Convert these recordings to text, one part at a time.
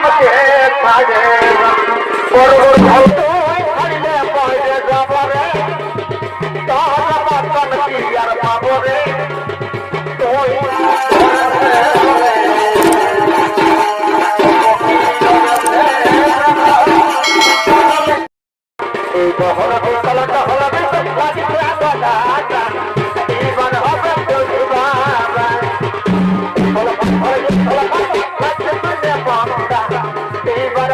আমাকে ছাড়ে বড় বড় তুই কলটা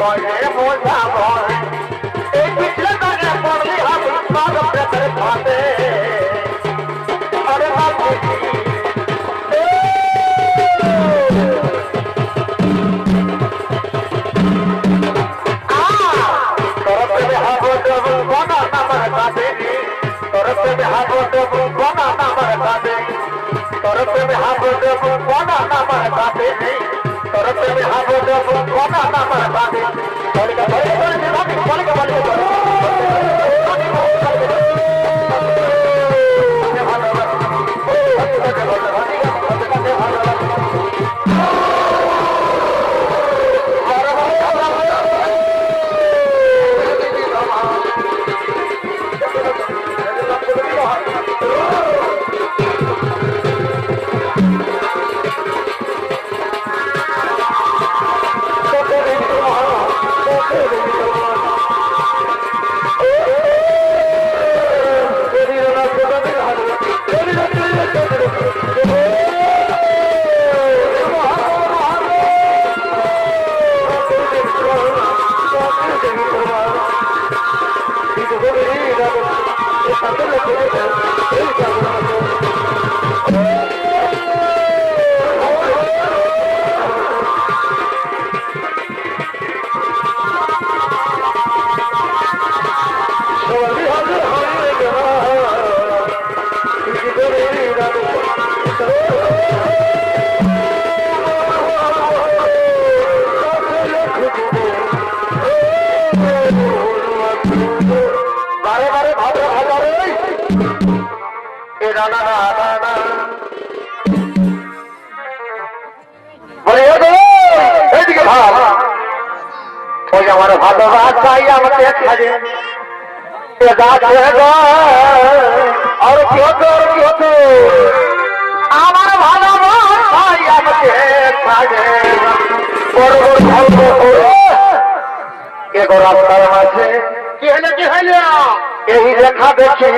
মনে বুঝাবো রে এই পিছলে করে পড়লি হাত পাগ প্রেতের ফাতে আরে বাপরে তোর প্রেমে হাবো দেবো বনা নামার কাছে প্রেমে হাবো el ওই আমার ভালোবাসাই আমাকে ছাড়ে। আর কি হতো আর কি হতো? আমার ভালোবাসাই আমাকে ছাড়ে। বড় বড় ভালো এ গো রাস্তার মাঝে কি হলো কি হলো এই রেখা দেখি।